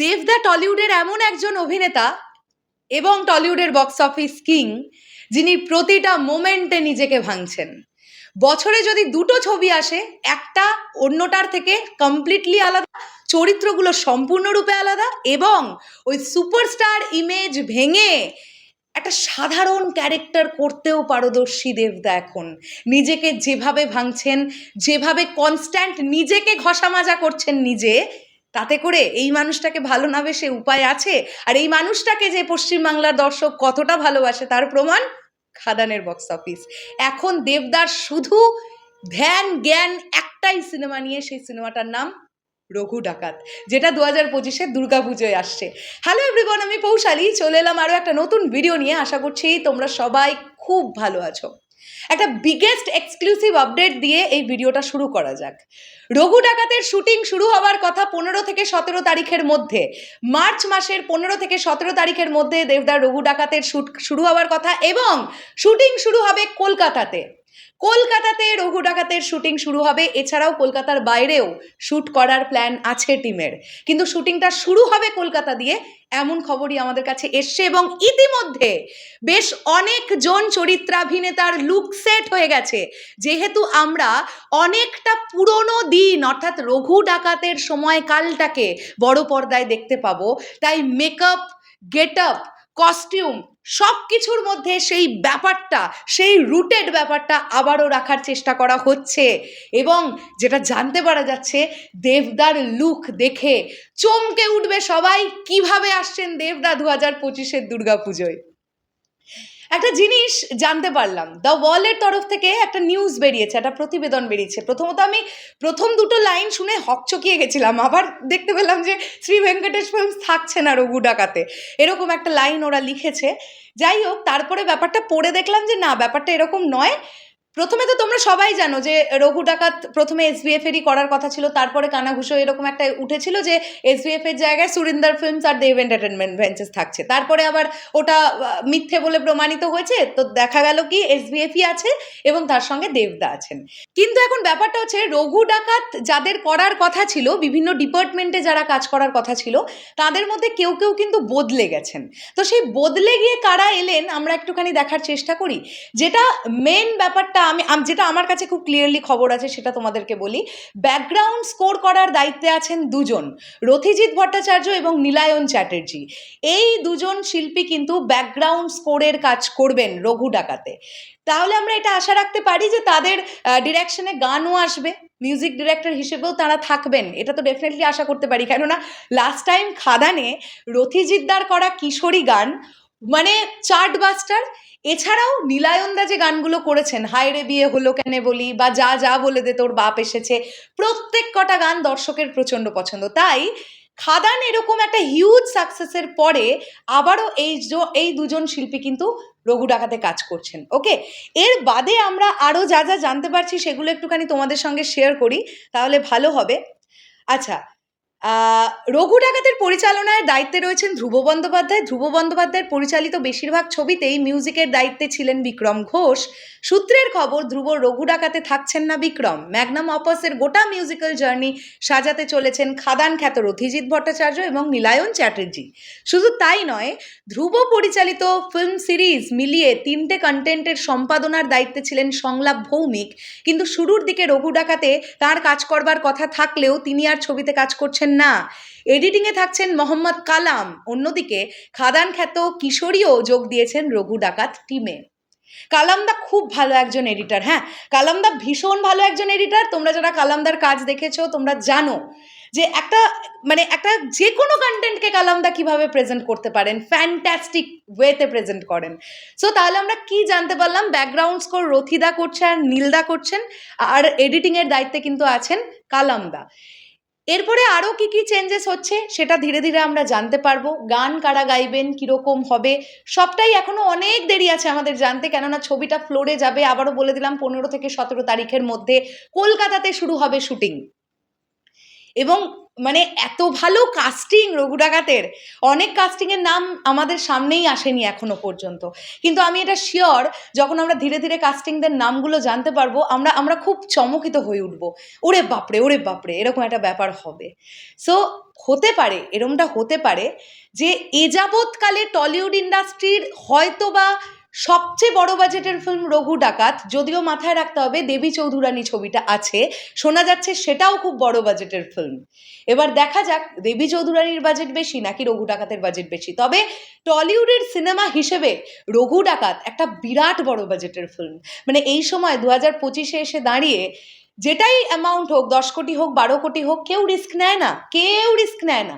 দেবদা টলিউডের এমন একজন অভিনেতা এবং টলিউডের বক্স অফিস কিং, যিনি প্রতিটা মোমেন্টে নিজেকে ভাঙছেন। বছরে যদি দুটো ছবি আসে, একটা অন্যটার থেকে কমপ্লিটলি আলাদা, চরিত্রগুলো সম্পূর্ণরূপে আলাদা এবং ওই সুপারস্টার ইমেজ ভেঙে একটা সাধারণ ক্যারেক্টার করতেও পারদর্শী দেবদা এখন। নিজেকে যেভাবে ভাঙছেন, যেভাবে কনস্ট্যান্ট নিজেকে ঘষা মাজা করছেন নিজে তাতে করে এই মানুষটাকে ভালো না বেশে উপায় আছে? আর এই মানুষটাকে যে পশ্চিমবাংলার দর্শক কতটা ভালোবাসে তার প্রমাণ খাদানের বক্স অফিস এখন দেবদার শুধু ধ্যান, জ্ঞান একটাই সিনেমা নিয়ে সেই সিনেমাটার নাম রঘু ডাকাত, যেটা দু হাজার পঁচিশের দুর্গাপুজোয় আসছে। হ্যালো এভরিবন আমি পৌশালী, চলে এলাম আরও একটা নতুন ভিডিও নিয়ে। আশা করছি তোমরা সবাই খুব ভালো আছো। একটা বিগেস্ট এক্সক্লুসিভ আপডেট দিয়ে এই ভিডিওটা শুরু করা যাক। রঘু ডাকাতের শুটিং শুরু হওয়ার কথা পনেরো থেকে সতেরো তারিখের মধ্যে। মার্চ মাসের পনেরো থেকে সতেরো তারিখের মধ্যে দেবদার রঘু ডাকাতের শুট শুরু হওয়ার কথা এবং শুটিং শুরু হবে কলকাতাতে। কলকাতাতে রঘু ডাকাতের শুটিং শুরু হবে। এছাড়াও কলকাতার বাইরেও শ্যুট করার প্ল্যান আছে টিমের। কিন্তু শুটিংটা শুরু হবে কলকাতা দিয়ে, এমন খবরই আমাদের কাছে এসছে এবং ইতিমধ্যে বেশ অনেকজন চরিত্রাভিনেতার লুক সেট হয়ে গেছে। যেহেতু আমরা অনেকটা পুরনো দিন, অর্থাৎ রঘু ডাকাতের সময়কালটাকে বড় পর্দায় দেখতে পাবো, তাই মেকআপ গেট আপ কস্টিউম সব কিছুর মধ্যে সেই ব্যাপারটা, সেই রুটেড ব্যাপারটা আবারও রাখার চেষ্টা করা হচ্ছে। এবং যেটা জানতে পারা যাচ্ছে, দেবদার লুক দেখে চমকে উঠবে সবাই। কীভাবে আসছেন দেবদা দু হাজার পঁচিশের দুর্গাপুজোয়? একটা জিনিস জানতে পারলাম। দ্য ওয়ালের তরফ থেকে একটা নিউজ বেরিয়েছে, একটা প্রতিবেদন বেরিয়েছে। প্রথমত আমি প্রথম দুটো লাইন শুনে হকচকিয়ে গেছিলাম। আবার দেখতে পেলাম যে শ্রী ভেঙ্কটেশ ফিল্মস থাকছে না রঘু ডাকাতে। এরকম একটা লাইন ওরা লিখেছে। যাই হোক, তারপরে ব্যাপারটা পড়ে দেখলাম যে না, ব্যাপারটা এরকম নয়। প্রথমে তো তোমরা সবাই জানো যে রঘু ডাকাত প্রথমে এসবিএফ এরই করার কথা ছিল, তারপরে কানাঘুষো এরকম একটা উঠেছিল যে এসবিএফ এর জায়গায় সুরিন্দর ফিল্মস আর দেব এন্টারটেনমেন্ট ভেঞ্চার্স থাকছে। তারপরে আবার ওটা মিথ্যে বলে প্রমাণিত হয়েছে, তো দেখা গেল কি এসবিএফই আছে এবং তার সঙ্গে দেবদা আছেন। কিন্তু এখন ব্যাপারটা হচ্ছে রঘু ডাকাত যাদের করার কথা ছিল, বিভিন্ন ডিপার্টমেন্টে যারা কাজ করার কথা ছিল, তাদের মধ্যে কেউ কেউ কিন্তু বদলে গেছেন। তো সেই বদলে গিয়ে কারা এলেন আমরা একটুখানি দেখার চেষ্টা করি। যেটা মেন ব্যাপারটা আমি যেটা আমার কাছে খুব ক্লিয়ারলি খবর আছে সেটা তোমাদেরকে বলি। ব্যাকগ্রাউন্ড স্কোর করার দায়িত্বে আছেন দুজন, রথিজিৎ ভট্টাচার্য এবং নীলায়ন চ্যাটার্জি। এই দুজন শিল্পী কিন্তু ব্যাকগ্রাউন্ড স্কোরের কাজ করবেন রঘু ডাকাতে। তাহলে আমরা এটা আশা রাখতে পারি যে তাদের ডিরেকশনে গানও আসবে মিউজিক ডিরেক্টর হিসেবেও তারা থাকবেন। এটা তো ডেফিনেটলি আশা করতে পারি। কেননা লাস্ট টাইম খাদানে রথিজিৎদার করা কিশোরী গান মানে চার্ট বাস্টার এছাড়াও নীলায়নদা যে গানগুলো করেছেন হায়রে বিয়ে হলো কেন বলি বা যা যা বলে দে তোর বাপ এসেছে, প্রত্যেক কটা গান দর্শকের প্রচণ্ড পছন্দ। তাই খাদান এরকম একটা হিউজ সাকসেসের পরে আবারও এই এই দুজন শিল্পী কিন্তু রঘু ডাকাতে কাজ করছেন। ওকে এর বাদে আমরা আরও যা যা জানতে পারছি সেগুলো একটুখানি তোমাদের সঙ্গে শেয়ার করি, তাহলে ভালো হবে। আচ্ছা রঘু ডাকাতের পরিচালনায় দায়িত্বে রয়েছেন ধ্রুব বন্দ্যোপাধ্যায়। ধ্রুব বন্দ্যোপাধ্যায়ের পরিচালিত বেশিরভাগ ছবিতেই মিউজিকের দায়িত্বে ছিলেন বিক্রম ঘোষ। সূত্রের খবর, ধ্রুব রঘু ডাকাতে থাকছেন না বিক্রম। ম্যাগনাম অপাসের গোটা মিউজিক্যাল জার্নি সাজাতে চলেছেন খাদান খ্যাত রথিজিৎ ভট্টাচার্য এবং নীলায়ন চ্যাটার্জি। শুধু তাই নয়, ধ্রুব পরিচালিত ফিল্ম সিরিজ মিলিয়ে তিনটে কন্টেন্টের সম্পাদনার দায়িত্বে ছিলেন সংলাপ ভৌমিক। কিন্তু শুরুর দিকে রঘু ডাকাতে তার কাজ করবার কথা থাকলেও তিনি আর ছবিতে কাজ করছেন না। এডিটিংয়ে থাকছেন মোহাম্মদ কালাম। অন্যদিকে খাদান খ্যাত কিশোরীও যোগ দিয়েছেন রঘু ডাকাত টিমে কালামদা খুব ভালো একজন এডিটার হ্যাঁ? কালামদা ভীষণ ভালো একজন এডিটার তোমরা যারা কালামদার কাজ দেখেছ, তোমরা জানো যে একটা মানে একটা যে কোনো কন্টেন্টকে কালামদা কীভাবে প্রেজেন্ট করতে পারেন ফ্যান্টাস্টিক ওয়েতে প্রেজেন্ট করেন। সো তাহলে আমরা কি জানতে পারলাম? ব্যাকগ্রাউন্ড স্কোর রথিদা করছে আর নীলদা করছেন, আর এডিটিংয়ের দায়িত্বে কিন্তু আছেন কালামদা এরপরে আরও কী কী চেঞ্জেস হচ্ছে সেটা ধীরে ধীরে আমরা জানতে পারব। গান কারা গাইবেন, কীরকম হবে, সবটাই এখনও অনেক দেরি আছে আমাদের জানতে। কেননা ছবিটা ফ্লোরে যাবে, আবারও বলে দিলাম, পনেরো থেকে সতেরো তারিখের মধ্যে কলকাতাতে শুরু হবে শুটিং এবং মানে এত ভালো কাস্টিং রঘু ডাকাতের অনেক কাস্টিংয়ের নাম আমাদের সামনেই আসেনি এখনও পর্যন্ত। কিন্তু আমি এটা শিওর যখন আমরা ধীরে ধীরে কাস্টিংদের নামগুলো জানতে পারব, আমরা আমরা খুব চমকিত হয়ে উঠবো। ওরে বাপরে ওরে বাপরে, এরকম একটা ব্যাপার হবে। সো হতে পারে, এরমটা হতে পারে যে এ যাবৎকালে টলিউড ইন্ডাস্ট্রির হয়তো বা সবচেয়ে বড় বাজেটের ফিল্ম রঘু ডাকাত, যদিও মাথায় রাখতে হবে দেবী চৌধুরানী ছবিটা আছে, শোনা যাচ্ছে সেটাও খুব বড় বাজেটের ফিল্ম এবার দেখা যাক দেবী চৌধুরানীর বাজেট বেশি নাকি রঘু ডাকাতের বাজেট বেশি। তবে টলিউডের সিনেমা হিসেবে রঘু ডাকাত একটা বিরাট বড় বাজেটের ফিল্ম মানে এই সময় দু হাজার পঁচিশে এসে দাঁড়িয়ে যেটাই অ্যামাউন্ট হোক, দশ কোটি হোক, বারো কোটি হোক, কেউ রিস্ক নেয় না, কেউ রিস্ক নেয় না।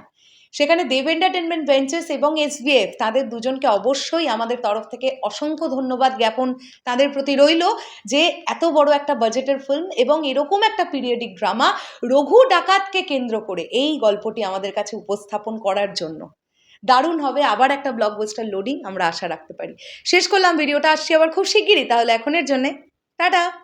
সেখানে দেব এন্টারটেনমেন্ট ভেঞ্চার্স এবং এসবিএফ তাদের দুজনকে অবশ্যই আমাদের তরফ থেকে অসংখ্য ধন্যবাদ জ্ঞাপন তাদের প্রতি রইল যে এত বড় একটা বাজেটের ফিল্ম এবং এরকম একটা পিরিয়ডিক ড্রামা রঘু ডাকাতকে কেন্দ্র করে এই গল্পটি আমাদের কাছে উপস্থাপন করার জন্য। দারুণ হবে, আবার একটা ব্লকবাস্টার লোডিং আমরা আশা রাখতে পারি। শেষ করলাম ভিডিওটা, আসছি আবার খুব শিগগিরই, তাহলে এখনের জন্যে, টাটা!